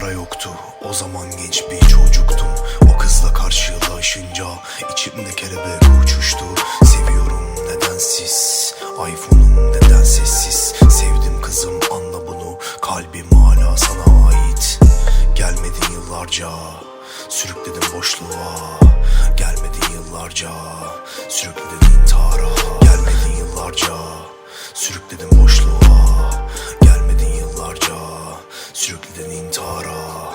para yoktu O zaman genç bir çocuktum. O kızla karşılaşınca içimde kelebek uçuştu. Seviyorum nedensiz iPhone'um neden sessiz Sevdim kızım anla bunu Kalbim hala sana ait. Gelmedin yıllarca Sürükledim boşluğa. Gelmedin yıllarca Sürükledin intihara. Gelmedin yıllarca Sürükledim boşluğa. Gelmedin yıllarca Sürükledin intihara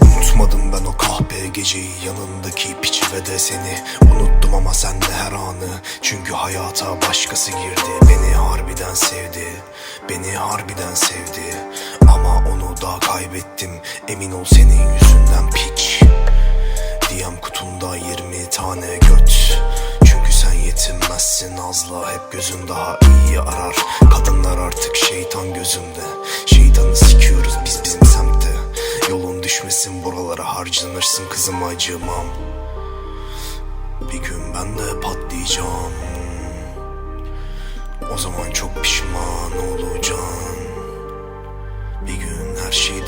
Unutmadım ben o kahpe geceyi Yanındaki piçi ve de seni. Unuttum ama sen de her anı Çünkü hayata başkası girdi. Beni harbiden sevdi Beni harbiden sevdi. Ama onu da kaybettim Emin ol senin yüzünden piç. DM kutunda 20 tane göt. Çünkü sen yetinmezsin azla Hep gözün daha iyi arar. Kadınlar artık şeytan gözümde. Şeytanı sikiyoruz harcanırsın kızım acımam. Bir gün ben de patlayacağım. O zaman çok pişman olacağım. Bir gün her şey